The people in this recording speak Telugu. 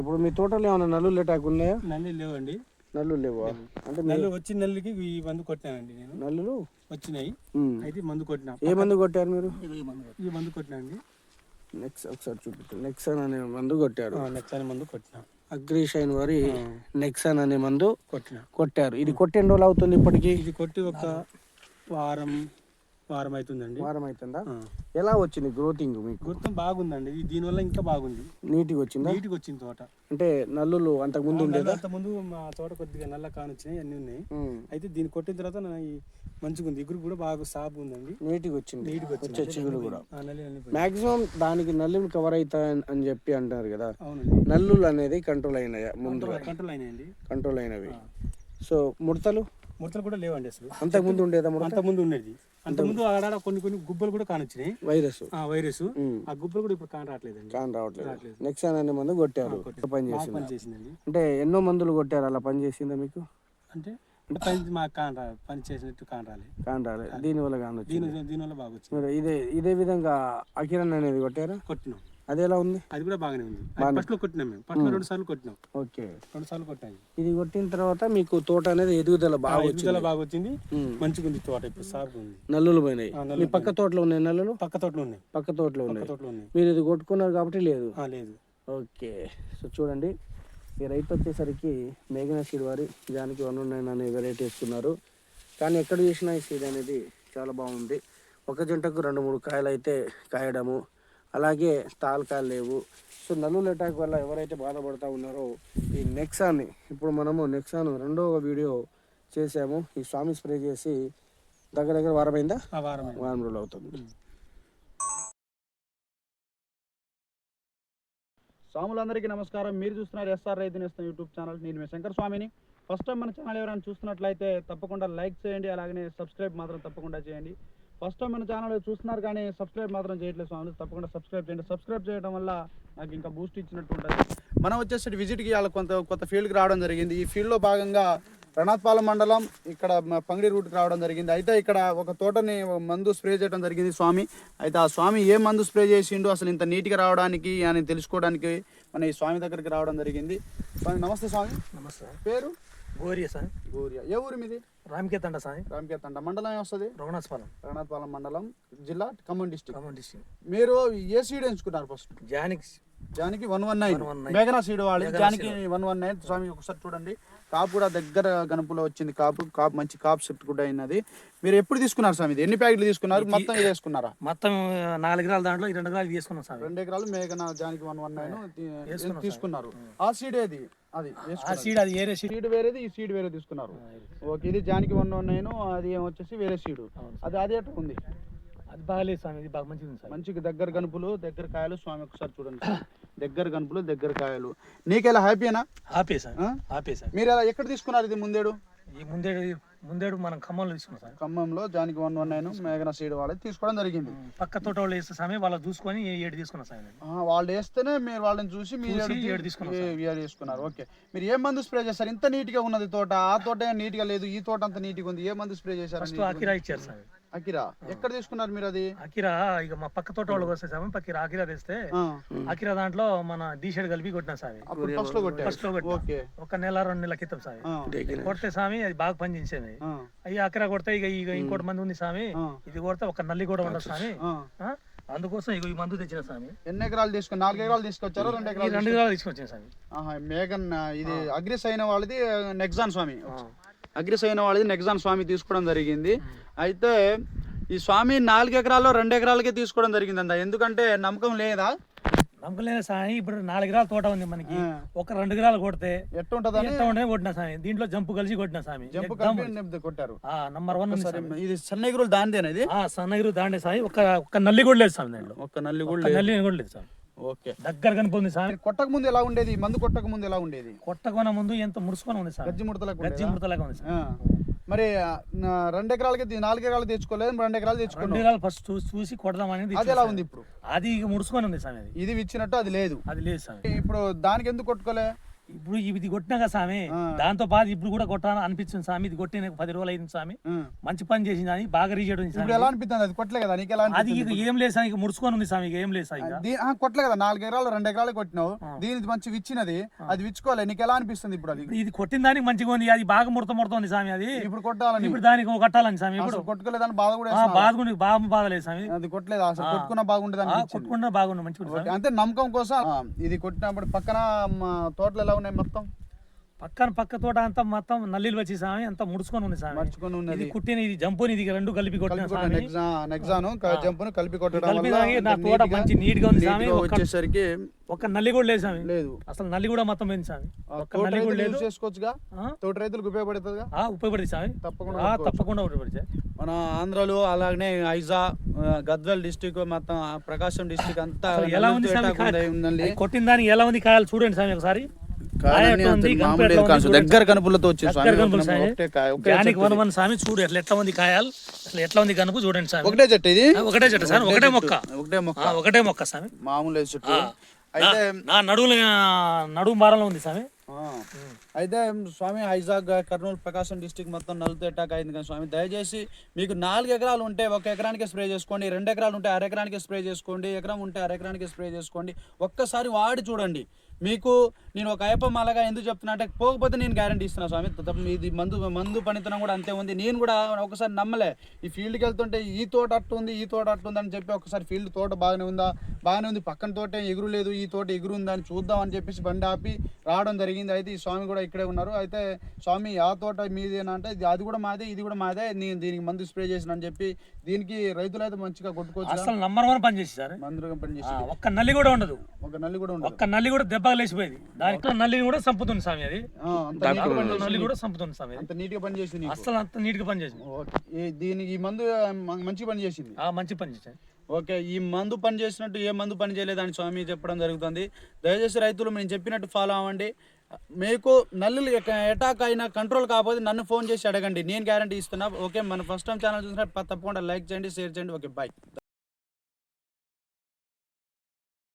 ఇప్పుడు మీ తోటలో ఏమైనా నల్లులు అటాక్ ఉన్నాయా? నల్లి లేవండి. నల్లులు లేవా? అంటే నల్లి వచ్చిన నల్లికి ఈ మందు కొట్టానండి నేను. నల్లులు? వచ్చినాయి. అయితే మందు కొట్టినా. ఏ మందు కొట్టారు మీరు? ఈ మందు కొట్టినండి నెక్స్ట్ ఒకసారి చూపించండి నెక్సన్ అనే మందు కొట్టారు. నెక్స్ట్ మందు కొట్టినా. అగ్రిషైన్ వారి నెక్సన్ అనే మందు కొట్టినా. కొట్టారు. ఇది కొట్టి ఎన్ని రోజులు అవుతుంది ఇప్పటికి? ఇది కొట్టి ఒక వారం వారం అవుతుందండి. వారం అవుతుందా. ఎలా వచ్చింది గ్రోతింగ్ మీకు? గుర్తం బాగుందండి. ఇది దీనివల్ల ఇంకా బాగుంది. నీట్గా వచ్చిందా? నీట్గా వచ్చింది తోట. అంటే నల్లులు అంతకు ముందు ఉండేదా? అంత ముందు మా తోట కొద్దిగా నల్ల కానొచ్చినాయి అన్నీ ఉన్నాయి. అయితే దీన్ని కొట్టిన తర్వాత నా ఈ మంచిగా ఉంది. ఇగురు కూడా బాగా సాపు ఉందండి. నీట్గా వచ్చింది. నీట్గా వచ్చింది. వచ్చే చిగురు కూడా. మాక్సిమం దానికి నల్లులు కవర్ అవుతాయి అని చెప్పి అంటారు కదా. నల్లులు అనేది కంట్రోల్ అయినాయా ముందు? కంట్రోల్ అయినాయండి. కంట్రోల్ అయినవి. సో ముడతలు? ముడతలు కూడా లేవండి అసలు. అంతకు ముందు ఉండేదా ముందు ఉండేది. అంత ముందు ఆడాడ కొన్ని కొన్ని గుబ్బలు కూడా కానొచ్చినాయి. వైరస్. ఆ వైరస్. ఆ గుబ్బలు కూడా ఇప్పుడు కాన రావట్లేదండి. కాని రావట్లేదు. నెక్స్ట్ అనే మందు కొట్టారు. పని చేసింది? అంటే ఎన్నో మందులు కొట్టారు? అలా పని చేసిందా మీకు? అంటే అంటే పని మాకు కాన రా పని చేసినట్టు కాన రాలే. కాని రాలేదు దీనివల్ల కానొచ్చు దీని దీనివల్ల బాగా వచ్చింది. మీరు ఇదే ఇదే విధంగా అకిరణ్ అనేది కొట్టారా? కొట్టినాం. అది ఎలా ఉంది? అది కూడా బాగానే ఉంది. ఫస్ట్లో కొట్టినాం మేము. ఫస్ట్లో రెండు సార్లు కొట్టినాం. ఓకే. రెండు సార్లు కొట్టాయి. ఇది కొట్టిన తర్వాత మీకు తోట అనేది ఎదుగుదల బాగా ఎదుగుదల బాగా వచ్చింది. మంచిగా ఉంది తోట ఇప్పుడు సాగు ఉంది. నల్లులు పోయినాయి. మీ పక్క తోటలో ఉన్నాయి నల్లులు? పక్క తోటలో ఉన్నాయి. పక్క తోటలో ఉన్నాయి. తోటలో ఉన్నాయి. మీరు ఇది కొట్టుకున్నారు కాబట్టి లేదు. ఆ, లేదు. ఓకే. సో చూడండి ఈ రైతు వచ్చేసరికి మేఘనా సీడ్ వారి జానికి వన్ నైన్ అనే వెరైటీ వేసుకున్నారు. కానీ ఎక్కడ చూసినా ఈ సీడ్ అనేది చాలా బాగుంది. ఒక జంటకు రెండు మూడు కాయలు అయితే కాయడము అలాగే తాలకాయలు లేవు. సో నల్లుల అటాక్ వల్ల ఎవరైతే బాధపడతా ఉన్నారో ఈ నెక్సాన్ని ఇప్పుడు మనము నెక్సాన్ రెండవ వీడియో చేసాము. ఈ స్వామి స్ప్రే చేసి దగ్గర దగ్గర వారమైందా? ఆ వారమే వారం రోజులు అవుతుంది. స్వాములందరికీ నమస్కారం. మీరు చూస్తున్నారు ఎస్ఆర్ రైతు నేస్తం యూట్యూబ్ ఛానల్. నేను మీ శంకర్ స్వామిని. ఫస్ట్ టైం మన ఛానల్ ఎవరైనా చూస్తున్నట్లయితే తప్పకుండా లైక్ చేయండి. అలాగనే సబ్స్క్రైబ్ మాత్రం తప్పకుండా చేయండి. ఫస్ట్ టైం మన ఛానల్ చూస్తున్నారు కానీ సబ్స్క్రైబ్ మాత్రం చేయట్లేదు స్వామి. తప్పకుండా సబ్స్క్రైబ్ చేయండి. సబ్స్క్రైబ్ చేయడం వల్ల నాకు ఇంకా బూస్ట్ ఇచ్చినట్టు ఉంటుంది. మనం వచ్చేసి విజిట్కి ఇవాళ కొంత కొత్త ఫీల్డ్కి రావడం జరిగింది. ఈ ఫీల్డ్లో భాగంగా రణాత్పాలెం మండలం ఇక్కడ పంగిడి రూట్కి రావడం జరిగింది. అయితే ఇక్కడ ఒక తోటని మందు స్ప్రే చేయడం జరిగింది స్వామి. అయితే ఆ స్వామి ఏ మందు స్ప్రే చేసిండు అసలు ఇంత నీట్గా రావడానికి అని తెలుసుకోవడానికి మన ఈ స్వామి దగ్గరికి రావడం జరిగింది. స్వామి నమస్తే స్వామి. నమస్తే. పేరు? గోరియా సార్. గౌరియా. ఏ ఊరు మీది? రామకేతండ సార్ రామకేతండ మండలం ఏమొస్తుంది? రఘునాథపాలెం. రణాత్పాలెం మండలం జిల్లా ఖమ్మం డిస్టిక్. ఖమ్మం డిస్ట్రిక్ట్ మీరు ఏ సీడ్ ఎంచుకున్నారు ఫస్ట్? జానిక్ జానికి వన్ వన్ నైన్ 119. మేఘనా సీడ్ వాళ్ళు జానికి వన్ వన్ నైన్ స్వామి ఒకసారి చూడండి. కాపు కూడా దగ్గర గనుపులో వచ్చింది కాపు. కాపు మంచి కాపు సెట్ కూడా అయినది. మీరు ఎప్పుడు తీసుకున్నారు స్వామి ఎన్ని ప్యాకెట్లు తీసుకున్నారు? మొత్తం ఇది వేసుకున్నారా? మొత్తం నాలుగు ఎకరాల దాంట్లో రెండు ఎకరాలు తీసుకున్నాం సార్ రెండు ఎకరాలు మేఘనా జానికి వన్ వన్ నైన్ తీసుకున్నారు? ఆ సీడ్ ఏది? అది ఆ సీడ్ అది ఏరే సీడ్. వేరేది ఈ సీడ్ వేరే తీసుకున్నారు. ఓకే ఇది జానికి వన్ వన్ నైన్ అది వచ్చేసి వేరే సీడ్. అది అదే ఉంది. అది బాగాలేదు స్వామి ఇది బాగా మంచిది సార్. మంచిగా దగ్గర గనుపులు దగ్గర కాయలు స్వామి ఒకసారి చూడండి దగ్గర గనుపులు దగ్గర కాయలు. నీకెలా హ్యాపీనా ఆపే సార్ ఆ? ఆపే సార్. మీరు ఎలా ఎక్కడ తీసుకున్నారు ఇది ముందేడు? ఈ ముందేడు ముందేడు మనం ఖమ్మంలో తీసుకున్నాం సార్. ఖమ్మంలో జానికి వన్ వన్ నైన్ మేఘన సీడ్ వాళ్ళది తీసుకోవడం జరిగింది. పక్క తోట వాళ్ళు వేస్తే స్వామి వాళ్ళు చూసుకొని ఏ ఏడు తీసుకున్నాం సార్ నేను. ఆ, వాళ్ళు వేస్తేనే మీరు వాళ్ళని చూసి మీరు చూసి ఏడు ఏడు తీసుకున్నాం ఏ- ఏడు తీసుకున్నారు. ఓకే. మీరు ఏ మందు స్ప్రే చేశారు? ఇంత నీట్గా ఉన్నది తోట ఆ తోట ఏం నీట్గా లేదు ఈ తోట అంత నీట్గా ఉంది. ఏ మందు స్ప్రే చేశారు? ఫస్ట్ అకిరా ఇచ్చారు సార్. అకిరా ఎక్కడ తీసుకున్నారు మీరు అది? అకిరా ఇక మా పక్క తోట వాళ్ళకి వస్తే సార్ పక్క అకిరా తెస్తే అకిరా దాంట్లో మన డీ షర్ట్ కలిపి కొట్టినా సార్ అప్పుడు ఫస్ట్లో కొట్టారు. ఫస్ట్లో కొట్టినా. ఓకే. ఒక నెల రెండు నెలల క్రితం సార్ ఆ, కొడితే స్వామి అది బాగా పనిచేసేది. అయ్యి అక్కడ కొడితే ఇక ఇక ఇంకోటి మంది ఉంది స్వామి ఆ. ఇది కొడితే ఒక నల్లి కూడా ఉండదు. ఆ? అందుకోసం ఇక ఈ మందు తెచ్చిన స్వామి ఎన్ని ఎకరాలు తీసుకుని నాలుగు ఎకరాలు తీసుకొచ్చారు రెండు ఎకరాలు రెండు గ్రాలు తీసుకొచ్చిన స్వామి ఆహా, మేఘన్ ఇది అగ్రిస్ అయిన వాళ్ళది నెక్సాన్ స్వామి. అగ్రిస్ అయిన వాళ్ళది నెక్సాన్ స్వామి తీసుకోవడం జరిగింది. అయితే ఈ స్వామి నాలుగు ఎకరాల్లో రెండు ఎకరాలకే తీసుకోవడం జరిగింది అంద ఎందుకంటే నమ్మకం లేదా? నమ్మకం లేదు స్వామి ఇప్పుడు నాలుగు ఎకరాల తోట ఉంది మనకి. ఒక రెండు ఎకరాలు కొడితే ఎట్టుంటదని ఎంత ఉండే కొట్టిన స్వామి దీంట్లో జంపు కలిసి కొట్టిన స్వామి జంపు కలిపి కొట్టారు? ఆ నంబర్ వన్. ఇది సన్న ఎగురులు దానిదేనా ఇది? ఆ సన్నగిరి దాండే స్వామి ఒక ఒక నల్లి కూడా లేదు స్వామి దాంట్లో. ఒక్క నల్లి కూడా ఒక నల్లి కూడా లేదు స్వామి ఓకే. దగ్గర కనిపోతుంది స్వామి కొట్టక ముందు ఎలా ఉండేది? మందు కొట్టక ముందు ఎలా ఉండేది? కొట్టకొన ముందు ఎంత ముడుచుకొని ఉంది స్వామి గజ్జి ముడతలకు గజ్జి ఉండేదా? మృతలాగా ఉంది ఆ. మరి రెండు ఎకరాలకి నాలుగు ఎకరాలు తెచ్చుకోలేదు రెండు ఎకరాలు రెండు తెచ్చుకున్నాం ఎకరాలు ఫస్ట్ చూసి చూసి కొడదామనేది అది ఎలా ఉంది ఇప్పుడు? అది ఇక ముడుచుకొని ఉంది అది. ఇది ఇచ్చినట్టు అది లేదు. అది లేదు స్వామి ఇప్పుడు దానికి ఎందుకు కొట్టుకోలే? ఇప్పుడు ఇది కొట్టినా కదా స్వామి. దాంతో పాటు ఇప్పుడు కూడా కొట్టాలని అనిపించింది స్వామి. ఇది కొట్టిన పది రోజులు అయింది స్వామి. మంచి పని చేసింది అని బాగా రీచ్ ఉంది ఇప్పుడు ఎలా అనిపిస్తుంది? అది కొట్టలే కదా? నీకు ఎలా అది ఇక ఏం లేదు ఇక ముడుచుకొని ఉంది స్వామి. ఏం లేదు ఆ, కొట్టలే కదా? నాలుగు ఎకరాలు రెండు ఎకరాలు కొట్టినావు. దీనికి మంచి విచ్చినది. అది విచ్చుకోలే. నీకు ఎలా అనిపిస్తుంది ఇప్పుడు అది? ఇది కొట్టిన దానికి మంచిగా ఉంది. అది బాగా ముడత ముడుతుంది స్వామి అది. ఇప్పుడు కొట్టాలని. ఇప్పుడు దానికి కట్టాలని స్వామి. ఇప్పుడు కొట్టుకోలేదని బాధ కూడా? బాధ బాగా బాధ లేదు స్వామి. అది కొట్టలేదు అసలు. కొట్టుకున్నా బాగుండేది కొట్టుకుంటే బాగుంది మంచిగా అంతే నమ్మకం కోసం ఇది కొట్టినప్పుడు పక్కన తోటలు ఎలా ఉన్నాయి మొత్తం? పక్కన పక్క తోట అంతా మొత్తం నల్లీలు వచ్చి స్వామి అంతా ముడుచుకొని ఉంది స్వామి. మర్చుకొని ఉన్నది. ఇది కుట్టిన ఇది జంపుని ఇది రెండు కలిపి కొట్టిన నెక్సా నెక్సాను జంపును కలిపి కొట్టడం వల్ల నా తోట మంచి నీట్గా ఉంది ఒక్క- వచ్చేసరికి ఒక్క నల్లి కూడా లేదు స్వామి. లేదు. అసలు నల్లి కూడా మొత్తం ఆ, ఒక్క తోట నల్లి కూడా లేదు. చేసుకోవచ్చుగా? తోట రైతులకు ఉపయోగపడుతుందిగా? ఆ, ఉపయోగపడింది స్వామి. తప్పకుండా. తప్పకుండా ఉపయోగపడింది మన ఆంధ్రలో అలాగనే ఐజా గద్వాల్ డిస్టిక్ మొత్తం ప్రకాశం డిస్టిక్ అంతా ఎలా ఉంది కొట్టిన దానికి ఎలా ఉంది కాయలు చూడండి స్వామి ఒకసారి. దగ్గర కనుపులతో చెట్టు వన్. వన్ స్వామి చూడు ఎట్లా ఎట్లా ఉంది కాయలు? అసలు ఎట్లా ఉంది కనుపు చూడండి స్వామి ఒకటే చెట్టు ఇది? ఒకటే చెట్టు సార్ ఒకటే మొక్క. ఒకటే మొక్క. ఒకటే మొక్క స్వామి మామూలు చెట్టు. అయితే నా నడువులు నడుము భారంలో ఉంది స్వామి అయితే స్వామి హైజాగ్ కర్నూలు ప్రకాశం డిస్టిక్ మొత్తం నలుగుతూ అటాక్ అయింది కానీ స్వామి. దయచేసి మీకు నాలుగు ఎకరాలు ఉంటే ఒక ఎకరానికి స్ప్రే చేసుకోండి. రెండు ఎకరాలు ఉంటే అర ఎకరానికి స్ప్రే చేసుకోండి. ఎకరం ఉంటే అర ఎకరానికి స్ప్రే చేసుకోండి. ఒక్కసారి వాడి చూడండి. మీకు నేను ఒక అయ్యప్ప మాలగా ఎందుకు చెప్తున్నా అంటే పోకపోతే నేను గ్యారంటీ ఇస్తున్నా స్వామి. ఇది మందు మందు పనితనం కూడా అంతే ఉంది. నేను కూడా ఒకసారి నమ్మలే. ఈ ఫీల్డ్కి వెళ్తుంటే ఈ తోట అట్టు ఉంది ఈ తోట అట్టు ఉంది అని చెప్పి ఒకసారి ఫీల్డ్ తోట బాగానే ఉందా? బాగానే ఉంది. పక్కన తోట ఎగురు లేదు ఈ తోట ఎగురు ఉందా అని చూద్దాం అని చెప్పేసి బండి ఆపి రావడం జరిగింది. అయితే ఈ స్వామి కూడా ఇక్కడే ఉన్నారు. అయితే స్వామి ఆ తోట మీదేనా అంటే అది కూడా మాదే ఇది కూడా మాదే. నేను దీనికి మందు స్ప్రే చేసిన అని చెప్పి దీనికి రైతులు అయితే మంచిగా కొట్టుకోవచ్చు అసలు నంబర్ వన్ పని చేసి సార్. మందుగా పనిచేసి ఒక్క నల్లి కూడా ఉండదు. ఒక నల్లి కూడా ఉండదు. ఒక్క నల్లి కూడా దెబ్బగా లేచిపోయింది దాంట్లో నల్లిని కూడా చంపుతుంది స్వామి అది. పనిచేసింది. నల్లి కూడా చంపుతుంది స్వామి. అంత నీట్గా పనిచేసింది నీకు. అసలు అంత నీట్గా పని చేసింది. ఓకే. ఈ- దీనికి ఈ మందు మంచి పని చేసింది? ఆ మంచి పని చేసింది. ఓకే. ఈ మందు పని చేసినట్టు ఏ మందు పని చేయలేదని స్వామి చెప్పడం జరుగుతుంది. దయచేసి రైతులు మేము చెప్పినట్టు ఫాలో అవ్వండి. మీకు నల్లులు అటాక్ అయినా కంట్రోల్ కాకపోతే నన్ను ఫోన్ చేసి అడగండి. నేను గ్యారంటీ ఇస్తున్నా. ఓకే. మన ఫస్ట్ టైం ఛానల్ చూసినట్టు తప్పకుండా లైక్ చేయండి షేర్ చేయండి. Okay bye